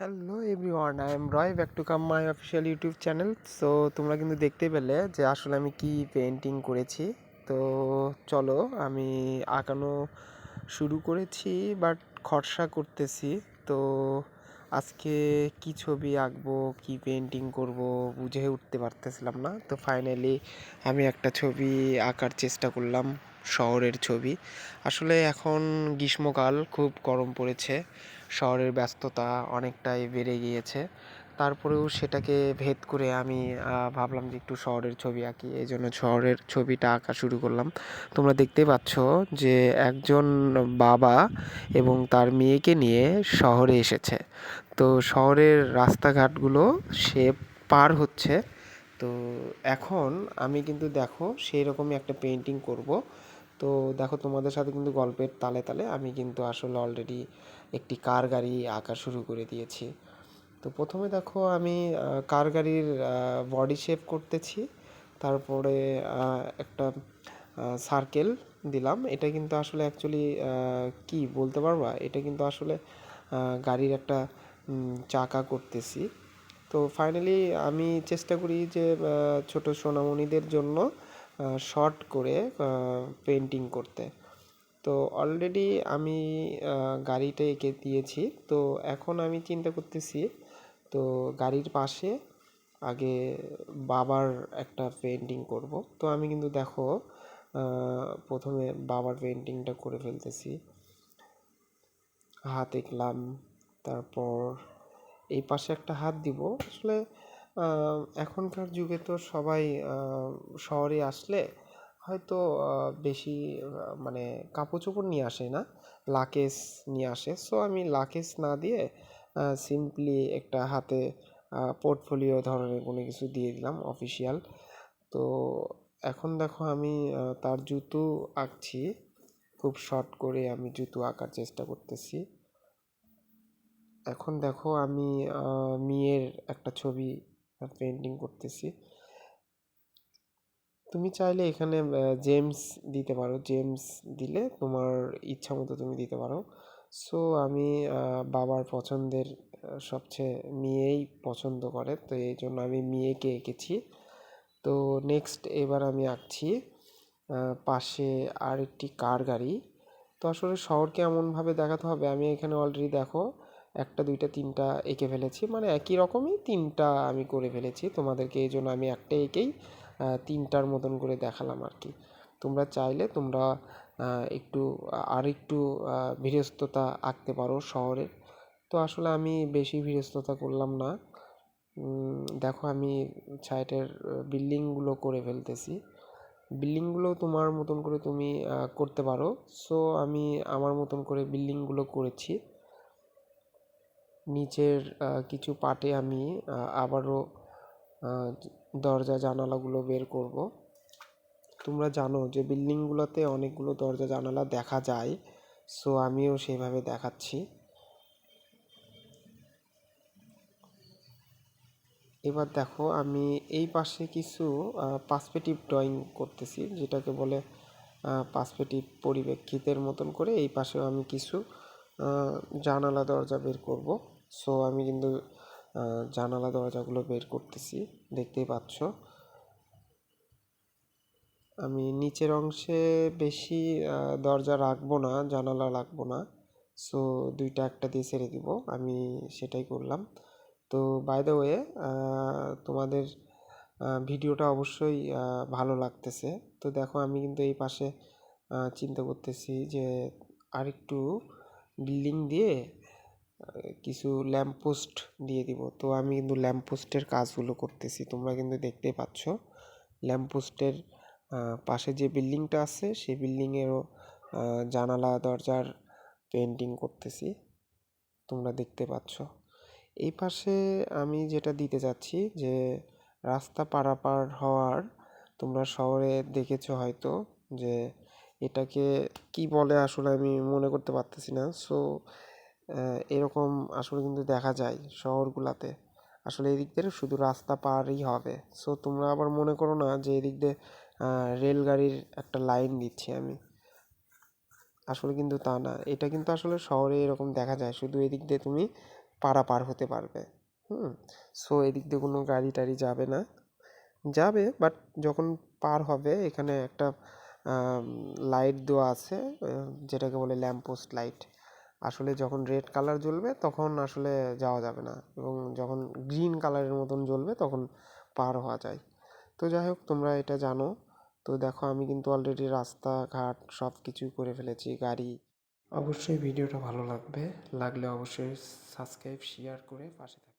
Hello everyone I am Roy back to come my official YouTube channel so তোমরা কিন্তু দেখতে পেলে যে আসলে আমি কি পেন্টিং করেছি। তো চলো, আমি আঁকানো শুরু করেছি বাট খরসা করতেছি। তো আজকে কি ছবি আঁকবো, কি পেন্টিং করব বুঝে উঠতে পারতেছিলাম না। তো ফাইনালি আমি একটা ছবি আঁকার চেষ্টা করলাম, শহরের ছবি। আসলে এখন গ্রীষ্মকাল, খুব গরম পড়েছে। শহরের ব্যস্ততা অনেকটাই বেড়ে গিয়েছে। তারপরেও সেটাকে ভেদ করে আমি ভাবলাম যে একটু শহরের ছবি আঁকি। এই জন্য শহরের ছবিটা আঁকা শুরু করলাম। তোমরা দেখতেই পাচ্ছ যে একজন বাবা এবং তার মেয়েকে নিয়ে শহরে এসেছে। তো শহরের রাস্তাঘাটগুলো সে পার হচ্ছে। তো এখন আমি কিন্তু দেখো সেই রকমই একটা পেন্টিং করব। তো দেখো তোমাদের সাথে কিন্তু গল্পের তালে তালে আমি কিন্তু আসলে অলরেডি একটি কার গাড়ি আঁকা শুরু করে দিয়েছি। তো প্রথমে দেখো আমি কার গাড়ির বডি শেপ করতেছি। তারপরে একটা সার্কেল দিলাম। এটা কিন্তু আসলে অ্যাকচুয়ালি কি বলতে পারবা? এটা কিন্তু আসলে গাড়ির একটা চাকা করতেছি। তো ফাইনালি আমি চেষ্টা করি যে ছোট সোনামণিদের জন্য শর্ট করে পেন্টিং করতে। তো অলরেডি আমি গাড়িটা এঁকে দিয়েছি। তো এখন আমি চিন্তা করতেছি, তো গাড়ির পাশে আগে বাবার একটা পেন্টিং করব। তো আমি কিন্তু দেখো প্রথমে বাবার পেন্টিংটা করে ফেলতেছি। হাত এঁকলাম, তারপর এই পাশে একটা হাত দিব। আসলে এখনকার যুগে তো সবাই শহরে আসলে হয়তো বেশি মানে কাপড় চোপড় নিয়ে আসে না লাকেশ নিয়ে আসে। সো আমি লাকেশ না দিয়ে সিম্পলি একটা হাতে পোর্টফোলিও ধরনের কোনো কিছু দিয়ে দিলাম অফিসিয়াল তো এখন দেখো আমি তার জুতো আঁকছি। খুব শর্ট করে আমি জুতো আঁকার চেষ্টা করতেছি। এখন দেখো আমি মেয়ের একটা ছবি পেন্টিং করতেছি। তুমি চাইলে এখানে জেমস দিতে পারো। জেমস দিলে তোমার ইচ্ছা মতো তুমি দিতে পারো। সো আমি বাবার পছন্দের সবচেয়ে মেয়েই পছন্দ করে। তো এই জন্য আমি মেয়েকে এঁকেছি। তো নেক্সট এবার আমি আঁকছি পাশে আর একটি কার গাড়ি। তো আসলে শহরকে এমনভাবে দেখাতে হবে, আমি এখানে অলরেডি দেখো, একটা, দুইটা, তিনটা এঁকে ফেলেছি। মানে একই রকমই তিনটা আমি করে ফেলেছি। তোমাদেরকে এই জন্য আমি একটা এঁকেই তিনটার মতন করে দেখালাম আর কি। তোমরা চাইলে তোমরা একটু আর একটু আহ, আঁকতে পারো শহরে তো আসলে আমি বেশি ধীরস্থতা করলাম না। দেখো আমি সাইডের বিল্ডিংগুলো করে ফেলতেছি। বিল্ডিংগুলো তোমার মতন করে তুমি করতে পারো। সো আমি আমার মতন করে বিল্ডিংগুলো করেছি। নিচের কিছু পার্টে আমি আবারও দরজা জানালাগুলো বের করব। তোমরা জানো যে বিল্ডিংগুলোতে অনেকগুলো দরজা জানালা দেখা যায়, সো আমিও সেভাবে দেখাচ্ছি। এবার দেখো, আমি এই পাশে কিছু পার্সপেক্টিভ ড্রয়িং করতেছি, যেটাকে বলে পার্সপেক্টিভ পরিপ্রেক্ষিতের মতন করে এই পাশেও আমি কিছু জানালা দরজা বের করব। সো আমি কিন্তু জানালা, দরজাগুলো বের করতেছি। দেখতেই পাচ্ছ। আমি নিচের অংশে বেশি দরজা রাখব না, জানালা রাখব না। সো দুইটা একটা দিয়ে ছেড়ে দিব। আমি সেটাই করলাম। তো বাই দ্য ওয়ে তোমাদের ভিডিওটা অবশ্যই ভালো লাগতেছে। তো দেখো, আমি কিন্তু এই পাশে চিন্তা করতেছি যে আরেকটু বিল্ডিং দিয়ে কিছু ল্যাম্পপোস্ট দিয়ে দিব। তো আমি কিন্তু ল্যাম্পপোস্টের কাজগুলো করতেছি, তোমরা কিন্তু দেখতেই পাচ্ছ। ল্যাম্পপোস্টের পাশে যে বিল্ডিংটা আছে সেই বিল্ডিংয়েরও জানালা, দরজার পেন্টিং করতেছি। তোমরা দেখতে পাচ্ছ। এই পাশে আমি যেটা দিতে চাচ্ছি যে রাস্তা পারাপার হওয়ার তোমরা শহরে দেখেছ হয়তো, যে এটাকে কি বলে আসলে আমি মনে করতে পারতেছি না। সো এরকম আসলে কিন্তু দেখা যায় শহরগুলাতে। আসলে এদিক দিয়ে শুধু রাস্তা পারই হবে। সো তোমরা আবার মনে করো না যে এদিক দিয়ে রেলগাড়ির একটা লাইন দিচ্ছি আমি। আসলে কিন্তু তা না। এটা কিন্তু আসলে শহরে এরকম দেখা যায়। শুধু এদিক দিয়ে তুমি পাড়া পার হতে পারবে। হুম? সো এদিক দিয়ে কোনো গাড়ি টাড়ি যাবে না। যাবে বাট যখন পার হবে, এখানে একটা লাইট দেওয়া আছে যেটাকে বলে ল্যাম্পপোস্ট লাইট আসলে যখন রেড কালার জ্বলবে তখন আসলে যাওয়া যাবে না এবং যখন গ্রিন কালারের মতন জ্বলবে তখন পার হওয়া যায়। তো যাই হোক তোমরা এটা জানো। তো দেখো, আমি কিন্তু অলরেডি রাস্তাঘাট সব কিছুই করে ফেলেছি, গাড়ি। অবশ্যই ভিডিওটা ভালো লাগবে। লাগলে অবশ্যই সাবস্ক্রাইব শেয়ার করে পাশে থাকবে